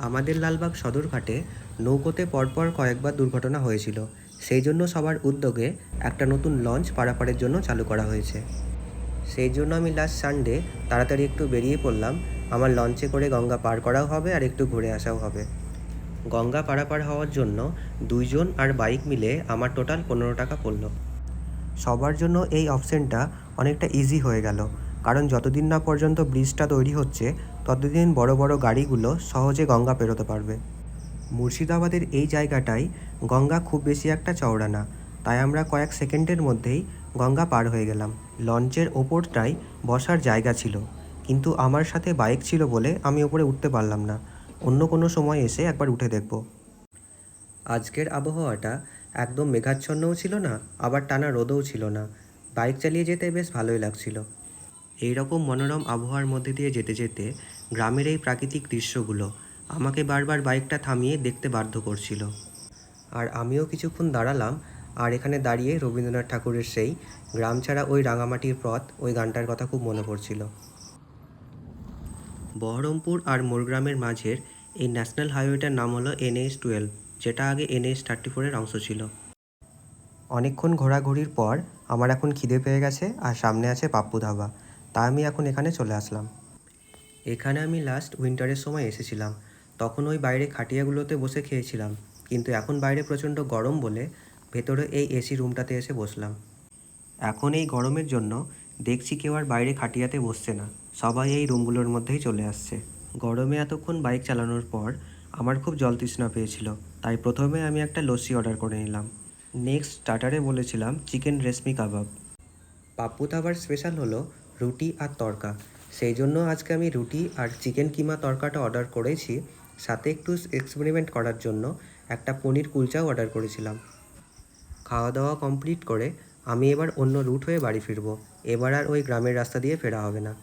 আমাদের লালবাগ সদরঘাটে নৌকোতে পরপর কয়েকবার দুর্ঘটনা হয়েছিল। সেই জন্য সবার উদ্যোগে একটা নতুন লঞ্চ পারাপারের জন্য চালু করা হয়েছে। সেই জন্য আমি লাস্ট সানডে তাড়াতাড়ি একটু বেরিয়ে পড়লাম। আমার লঞ্চে করে গঙ্গা পার করাও হবে আর একটু ঘুরে আসাও হবে। গঙ্গা পারাপার হওয়ার জন্য দুইজন আর বাইক মিলে আমার টোটাল পনেরো টাকা পড়ল। সবার জন্য এই অপশানটা অনেকটা ইজি হয়ে গেল। কারণ যতদিন না পর্যন্ত ব্রিজটা তৈরি হচ্ছে ততদিন বড় বড় গাড়িগুলো সহজে গঙ্গা পেরোতে পারবে। মুর্শিদাবাদের এই জায়গাটায় গঙ্গা খুব বেশি একটা চওড়া না। তাই আমরা কয়েক সেকেন্ডের মধ্যেই গঙ্গা পার হয়ে গেলাম। লঞ্চের ওপরটায় বসার জায়গা ছিল। কিন্তু আমার সাথে বাইক ছিল বলে আমি ওপরে উঠতে পারলাম না। অন্য কোনো সময় এসে একবার উঠে দেখব। আজকের আবহাওয়াটা একদম মেঘাচ্ছন্নও ছিল না, আবার টানা রোদও ছিল না। বাইক চালিয়ে যেতে বেশ ভালোই লাগছিল। এই রকম মনোরম আবহাওয়ার মধ্যে দিয়ে যেতে যেতে গ্রামের এই প্রাকৃতিক দৃশ্যগুলো আমাকে বারবার বাইকটা থামিয়ে দেখতে বাধ্য করছিল। আর আমিও কিছুক্ষণ দাঁড়ালাম, আর এখানে দাঁড়িয়ে রবীন্দ্রনাথ ঠাকুরের সেই গ্রাম ছাড়া ওই রাঙামাটির পথ ওই গানটার কথা খুব মনে পড়ছিল। বহরমপুর আর মোরগ্রামের মাঝের এই ন্যাশনাল হাইওয়েটার নাম হলো এনএইচ টুয়েলভ, যেটা আগে এনএইচ থার্টি ফোরের অংশ ছিল। অনেকক্ষণ ঘোরাঘুরির পর আমার এখন খিদে পেয়ে গেছে আর সামনে আছে পাপ্পু ধাবা। তাই আমি এখন এখানে চলে আসলাম। এখানে আমি লাস্ট উইন্টারের সময় এসেছিলাম। তখন ওই বাইরে খাটিয়াগুলোতে বসে খেয়েছিলাম। কিন্তু এখন বাইরে প্রচণ্ড গরম বলে ভেতরে এই এসি রুমটাতে এসে বসলাম। এখন এই গরমের জন্য দেখছি কেউ আর বাইরে খাটিয়াতে বসছে না। সবাই এই রুমগুলোর মধ্যেই চলে আসছে। গরমে এতক্ষণ বাইক চালানোর পর আমার খুব জল তৃষ্ণা পেয়েছিল। তাই প্রথমে আমি একটা লস্যি অর্ডার করে নিলাম। নেক্সট স্টার্টারে বলেছিলাম চিকেন রেশমি কাবাব। পাপ্পু ধাবার স্পেশাল হলো। রুটি আর তড়কা। সেই জন্য আজকে আমি রুটি আর চিকেন কিমা তড়কাটা অর্ডার করেছি। সাথে একটু এক্সপেরিমেন্ট করার জন্য একটা পনির কুলচাও অর্ডার করেছিলাম। খাওয়া দাওয়া কমপ্লিট করে আমি এবার অন্য রুট হয়ে বাড়ি ফিরবো। এবার আর ওই গ্রামের রাস্তা দিয়ে ফেরা হবে না।